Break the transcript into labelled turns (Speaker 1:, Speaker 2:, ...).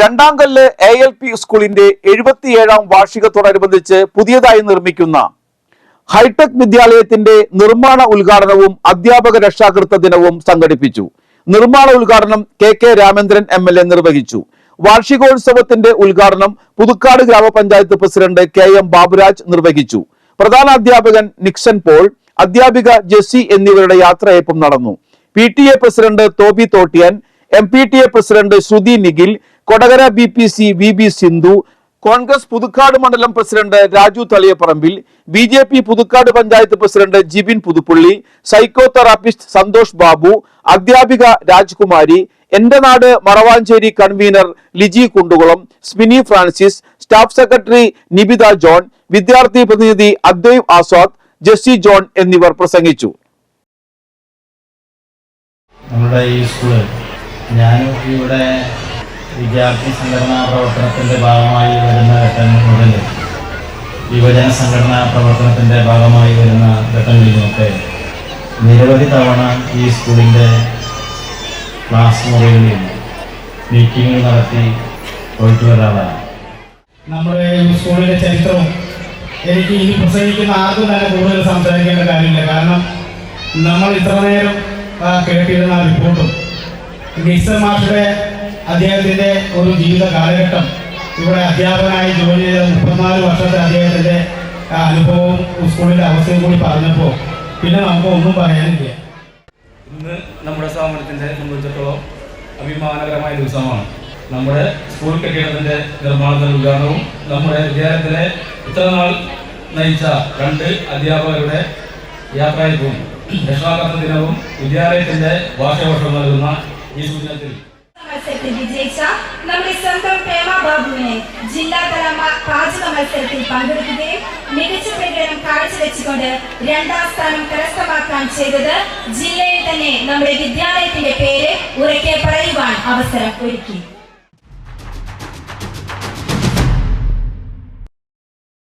Speaker 1: രണ്ടാം കല്ല് A L P സ്കൂളിന്റെ എഴുപത്തിയേഴാം വാർഷികത്തോടനുബന്ധിച്ച് പുതിയതായി നിർമ്മിക്കുന്ന ഹൈടെക് വിദ്യാലയത്തിന്റെ നിർമ്മാണ ഉദ്ഘാടനവും അധ്യാപക രക്ഷാകൃത ദിനവും സംഘടിപ്പിച്ചു. നിർമ്മാണ ഉദ്ഘാടനം K K Ramendran M L A നിർവഹിച്ചു. വാർഷികോത്സവത്തിന്റെ ഉദ്ഘാടനം പുതുക്കാട് ഗ്രാമപഞ്ചായത്ത് പ്രസിഡന്റ് കെ എം ബാബുരാജ് നിർവഹിച്ചു. പ്രധാന അധ്യാപകൻ നിക്സൺ പോൾ അധ്യാപിക ജെസ്സി എന്നിവരുടെ യാത്രയയപ്പും നടന്നു. P T A president Thobi Thottiyan M P T A president Sruthi Nikhil Kodakara B P C V B Sindhu Congress Puthukkad മണ്ഡലം president Raju Thaliyaparambil B J P Puthukkad panchayat president Jibin Puthuppally psychotherapist Santhosh Babu അധ്യാപിക രാജ്കുമാരി എന്റെ നാട് Maravanchery convener Liji Kundukulam Smini Francis staff secretary Nibitha John വിദ്യാർത്ഥി പ്രതിനിധി അദ്വൈവ് Azad Jessy John എന്നിവർ പ്രസംഗിച്ചു.
Speaker 2: നമ്മുടെ ഈ സ്കൂൾ ഞാനും ഇവിടെ വിദ്യാർത്ഥി സംഘടനാ പ്രവർത്തനത്തിന്റെ ഭാഗമായി വരുന്ന ഘട്ടങ്ങൾ മുതൽ യുവജന സംഘടനാ പ്രവർത്തനത്തിന്റെ ഭാഗമായി വരുന്ന ഘട്ടങ്ങളിലുമൊക്കെ നിരവധി തവണ ഈ സ്കൂളിന്റെ ക്ലാസ് മുറികളിൽ മീറ്റിങ്ങുകൾ നടത്തി പോയിട്ട് വരാറാണ്.
Speaker 3: നമ്മുടെ സ്കൂളിന്റെ ചരിത്രവും എനിക്ക് ഇനി പ്രസംഗിക്കുന്ന ആർക്കും തന്നെ കൂടുതൽ സംസാരിക്കേണ്ട കാര്യമില്ല. കാരണം നമ്മൾ ഇത്ര നേരം കേട്ടിരുന്ന റിപ്പോർട്ടും ഗീസർ മാഷയുടെ അദ്ദേഹത്തിന്റെ ഒരു ജീവിത കാലഘട്ടം. ഇവിടെ അധ്യാപകനായി ജോലി ചെയ്ത മുപ്പത്തിനാല് വർഷത്തെ അദ്ദേഹത്തിന്റെ ആ, അനുഭവവും സ്കൂളിന്റെ അവസ്ഥയും കൂടി പറഞ്ഞപ്പോൾ പിന്നെ നമുക്ക് ഒന്നും പറയാനില്ല.
Speaker 4: ഇന്ന് നമ്മുടെ സ്ഥാപനത്തിന്റെ സംബന്ധിച്ചിടത്തോളം അഭിമാനകരമായ ദിവസമാണ്. നമ്മുടെ സ്കൂൾ കെട്ടിടത്തിന്റെ നിർമ്മാണത്തിന്റെ ഉദ്ഘാടനവും നമ്മുടെ വിദ്യാലയത്തിലെ ഇത്ര നാൾ നയിച്ച രണ്ട് അധ്യാപകരുടെ യാത്രയപ്പും രക്ഷാകർത്ത ദിനവും വിദ്യാലയത്തിന്റെ ഭാഷാവർഷം നൽകുന്ന ഈ സുദിനത്തിൽ
Speaker 5: മത്സരത്തിൽ വിജയിച്ച നമ്മുടെ സ്വന്തം പ്രേമ ബാബുവിനെ ജില്ലാതല പാചക മത്സരത്തിൽ പങ്കെടുക്കുകയും മികച്ച പ്രകടനം കാഴ്ചവെച്ചുകൊണ്ട് രണ്ടാം സ്ഥാനം കരസ്ഥമാക്കാൻ ചെയ്തത് ജില്ലയിൽ തന്നെ നമ്മുടെ വിദ്യാലയത്തിന്റെ പേര് ഉറക്കെ പറയുവാൻ അവസരം ഒരുക്കി.